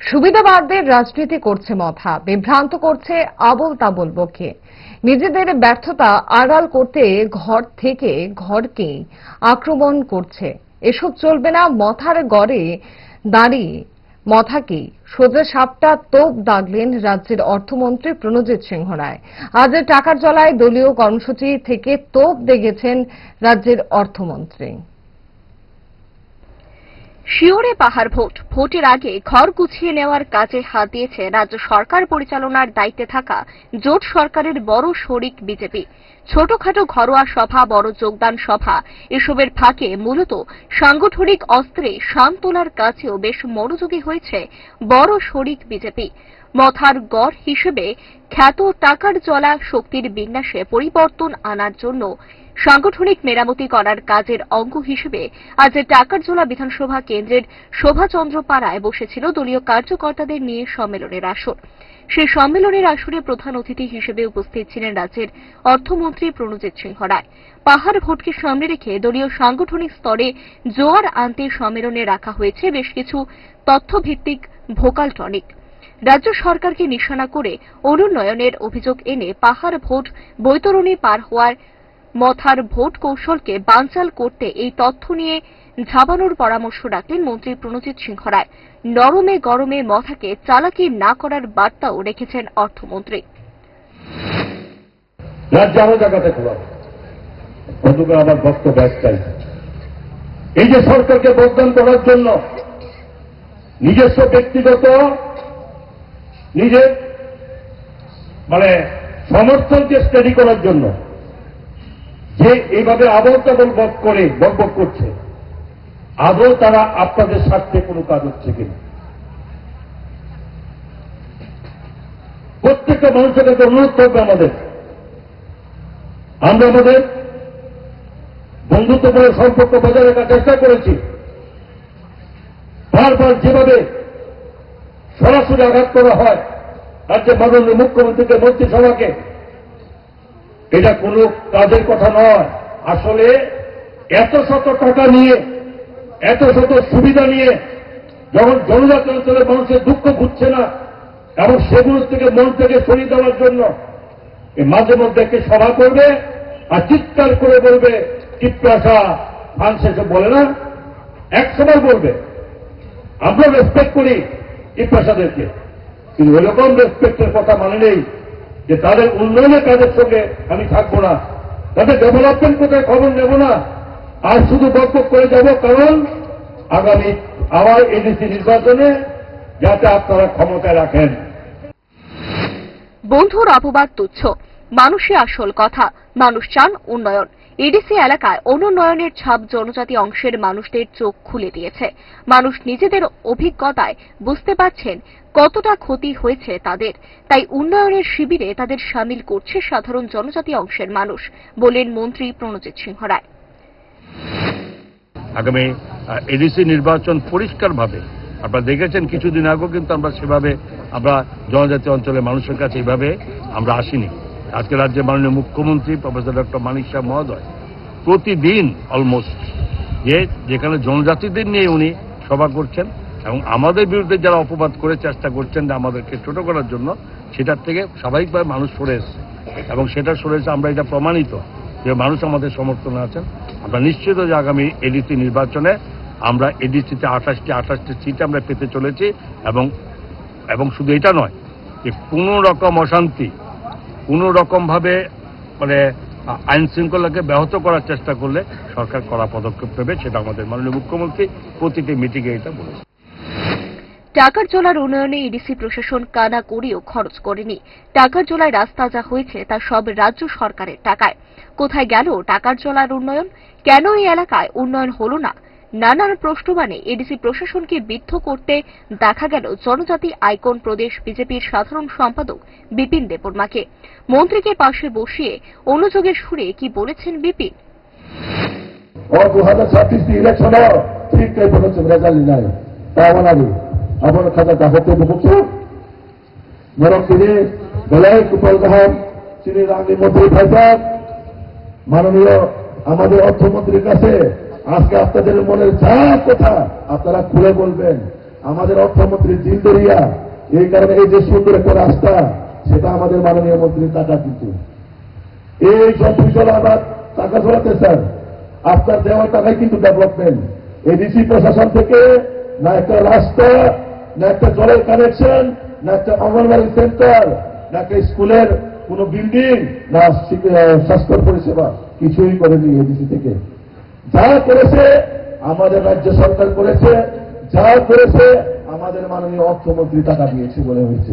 সুবিধাবাদদের রাজনীতি করছে মথা, বিভ্রান্ত করছে আবল তাবল বকে। নিজেদের ব্যর্থতা আড়াল করতে ঘর থেকে ঘরকে আক্রমণ করছে। এসব চলবে না, মথার গড়ে দাঁড়িয়ে মথাকে সোজা সাপটা তোপ দাগলেন রাজ্যের অর্থমন্ত্রী প্রণজিৎ সিংহ রায়। আজ টাকার জলায় দলীয় কর্মসূচি থেকে তোপ দেখেছেন রাজ্যের অর্থমন্ত্রী। শিওরে পাহাড় ভোট। ভোটের আগে ঘর গুছিয়ে নেওয়ার কাজে হাত দিয়েছে রাজ্য সরকার পরিচালনার দায়িত্বে থাকা জোট সরকারের বড় শরিক বিজেপি। ছোটখাটো ঘরোয়া সভা, বড় যোগদান সভা, এসবের ফাঁকে মূলত সাংগঠনিক অস্ত্রে শান তোলার কাছেও বেশ মনোযোগী হয়েছে বড় শরিক বিজেপি। মথার গড় হিসেবে খ্যাত টাকার জলা শক্তির বিন্যাসে পরিবর্তন আনার জন্য সাংগঠনিক মেরামতি করার কাজের অঙ্গ হিসেবে আজ টাকারজোলা বিধানসভা কেন্দ্রের শোভাচন্দ্র পাড়ায় বসেছিল দলীয় কার্যকর্তাদের নিয়ে সম্মেলনের আসর। সেই সম্মেলনের আসরে প্রধান অতিথি হিসেবে উপস্থিত ছিলেন রাজ্যের অর্থমন্ত্রী প্রণজিৎ সিংহ রায়। পাহাড় ভোটকে সামনে রেখে দলীয় সাংগঠনিক স্তরে জোয়ার আনতে সম্মেলনে রাখা হয়েছে বেশ কিছু তথ্যভিত্তিক ভোকাল টনিক। রাজ্য সরকারকে নিশানা করে অনুন্নয়নের অভিযোগ এনে পাহাড় ভোট বৈতরণী পার হওয়ার মথার ভোট কৌশলকে বানচাল করতে এই তথ্য নিয়ে ঝাবানোর পরামর্শ রাখলেন মন্ত্রী প্রণজিৎ সিংহ রায়। নরমে গরমে মথাকে চালাকি না করার বার্তাও রেখেছেন অর্থমন্ত্রী। এই যে সরকারকে বদনাম করার জন্য নিজস্ব ব্যক্তিগত নিজের মানে সমর্থনকে স্টাডি করার জন্য যে এইভাবে আবল তাবল বক করে বকবক করছে, আদৌ তারা আপনাদের স্বার্থে কোনো কাজ হচ্ছে কিনা? প্রত্যেকটা মানুষের কাছে অনুরোধ করবে আমাদের। আমরা আমাদের বন্ধুত্বপূর্ণ সম্পর্ক বজায় রাখার চেষ্টা করেছি। বারবার যেভাবে সরাসরি আঘাত করা হয়, রাজ্যের মাননীয় মুখ্যমন্ত্রীকে, মন্ত্রিসভাকে এটা কোনো কাজের কথা নয়। আসলে এত শত টাকা নিয়ে, এত শত সুবিধা নিয়ে যখন জনজাতি অঞ্চলের মানুষের দুঃখ ঘুরছে না, এবং সেগুলো থেকে মন থেকে সরিয়ে দেওয়ার জন্য মাঝে মধ্যে একটি সভা করবে আর চিৎকার করে বলবে চিত্রাশা ফান শেষে বলে না। এক সময় বলবে, আমরা রেসপেক্ট করি চিত্রাশাদেরকে কিন্তু ওইরকম রেসপেক্টের কথা মানে নেই। যে তাদের উন্নয়নের কাজের সঙ্গে আমি থাকব না। তাদের ডেভেলপমেন্ট কোথায় খবর নেব না। আর শুধু বক্তব্য করে যাব, কারণ আগামী আবার এডিসি নির্বাচনে যাতে আপনারা ক্ষমতায় রাখেন। বন্ধুর অপবাদ তুচ্ছ। মানুষই আসল কথা, মানুষ চান উন্নয়ন। এডিসি এলাকায় অনুন্নয়নের ছাপ জনজাতি অংশের মানুষদের চোখ খুলে দিয়েছে। মানুষ নিজেদের অভিজ্ঞতায় বুঝতে পারছেন কতটা ক্ষতি হয়েছে তাদের, তাই উন্নয়নের শিবিরে তাদের সামিল করছে সাধারণ জনজাতি অংশের মানুষ, বলেন মন্ত্রী প্রণজিৎ সিংহ রায়। আগামী এডিসি নির্বাচন পরিষ্কারভাবে, আপনারা দেখেছেন কিছুদিন আগেও কিন্তু আমরা সেভাবে, আমরা জনজাতি অঞ্চলের মানুষের কাছে এইভাবে আমরা আসিনি। আজকে রাজ্যের মাননীয় মুখ্যমন্ত্রী প্রফেসর ডক্টর মানিক শাহ মহোদয় প্রতিদিন অলমোস্ট, যে যেখানে জনজাতিদের নিয়ে উনি সভা করছেন এবং আমাদের বিরুদ্ধে যারা অপবাদ করে চেষ্টা করছেন আমাদেরকে ছোট করার জন্য, সেটার থেকে স্বাভাবিকভাবে মানুষ সরে এসছে। এবং সেটা সরে এসে আমরা এটা প্রমাণিত যে মানুষ আমাদের সমর্থনে আছেন। আমরা নিশ্চিত যে আগামী এডিসি নির্বাচনে আমরা এডিসিতে আঠাশটি আঠাশটি সিট আমরা পেতে চলেছি এবং এবং শুধু এটা নয়, যে কোনো রকম অশান্তি, কোনো রকমভাবে মানে আইন শৃঙ্খলাকে ব্যাহত করার চেষ্টা করলে সরকার কড়া পদক্ষেপ নেবে, সেটা আমাদের মাননীয় মুখ্যমন্ত্রী প্রতিটি মিটিংয়ে এটা বলেছে টাকার জলার উন্নয়নে ইডিসি প্রশাসন কানা করেও খরচ করেনি টাকার জলায় রাস্তা যা হয়েছে তা সব রাজ্য সরকারের টাকায় কোথায় গেল টাকার জলার উন্নয়ন কেন এই এলাকায় উন্নয়ন হলো না নানান প্রশ্নবাণে এডিসি প্রশাসনকে বিদ্ধ করতে দেখা গেল জনজাতি আইকন প্রদেশ বিজেপির সাধারণ সম্পাদক বিপিন দেববর্মাকে মন্ত্রীকে পাশে বসিয়ে অনুযোগের সুরে কি বলেছেন বিপিন और दो हजार छत्तीस की इलेक्शन हो ठीक कई पता चल रहा चल ಅವರ ಕದ তিনি বেলায় গোপাল বলাই তিনি শ্রী রানীমন্ত্রী ভাইজান মাননীয় আমাদের অর্থমন্ত্রীর কাছে আজকে আপনাদের মনের যা কথা আপনারা খুলে বলবেন। আমাদের অর্থমন্ত্রী জিন্দরিয়া এই কারণে এই যে সুন্দর একটা রাস্তা, সেটা আমাদের মাননীয় মন্ত্রীর টাকা কিন্তু এই সব বিষয় আবার টাকা চলাতে স্যার, আপনার দেওয়ার টাকায় কিন্তু ডেভেলপমেন্ট এই ডিসি প্রশাসন থেকে না একটা রাস্তা না একটা জলের কানেকশন না একটা অঙ্গনবাড়ি সেন্টার না একটা স্কুলের কোন বিল্ডিং না স্বাস্থ্য পরিষেবা। কিছুই করেনি এডিসি থেকে। যা করেছে আমাদের রাজ্য সরকার করেছে, যা করেছে আমাদের মাননীয় অর্থমন্ত্রী টাকা দিয়েছে বলে হয়েছে।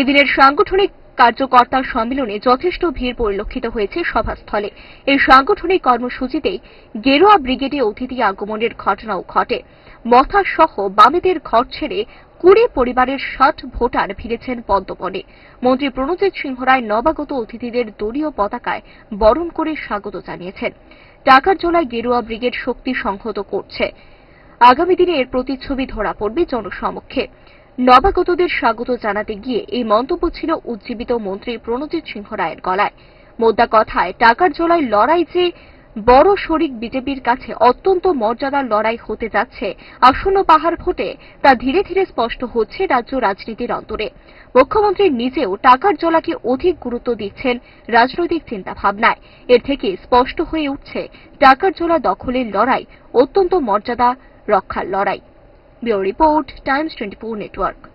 এদিনের সাংগঠনিক কার্যকর্তার সম্মেলনে যথেষ্ট ভিড় পরিলক্ষিত হয়েছে সভাস্থলে। এই সাংগঠনিক কর্মসূচিতেই গেরুয়া ব্রিগেডে অতিথি আগমনের ঘটনাও ঘটে। মথা সহ বামেদের ঘর ছেড়ে কুড়ি পরিবারের ষাট ভোটার ফিরেছেন পদ্মবনে। মন্ত্রী প্রণজিৎ সিংহ রায় নবাগত অতিথিদের দলীয় পতাকায় বরণ করে স্বাগত জানিয়েছেন। টাকার জলায় গেরুয়া ব্রিগেড শক্তি সংহত করছে। আগামী দিনে এর প্রতিচ্ছবি ধরা পড়বে জনসমক্ষে। নবাগতদের স্বাগত জানাতে গিয়ে এই মন্তব্য ছিল উজ্জীবিত মন্ত্রী প্রণজিৎ সিংহ রায়ের গলায়। মোদ্দা কথায় টাকার জোলায় লড়াই যে বড় শরিক বিজেপির কাছে অত্যন্ত মর্যাদার লড়াই হতে যাচ্ছে, আসন্ন পাহাড় ভোটে তা ধীরে ধীরে স্পষ্ট হচ্ছে রাজ্য রাজনীতির অন্তরে। মুখ্যমন্ত্রী নিজেও টাকার জলাকে অধিক গুরুত্ব দিচ্ছেন রাজনৈতিক চিন্তাভাবনায়। এর থেকে স্পষ্ট হয়ে উঠছে, টাকার জলা দখলের লড়াই অত্যন্ত মর্যাদা রক্ষার লড়াই। Bureau Report, Times 24 Network.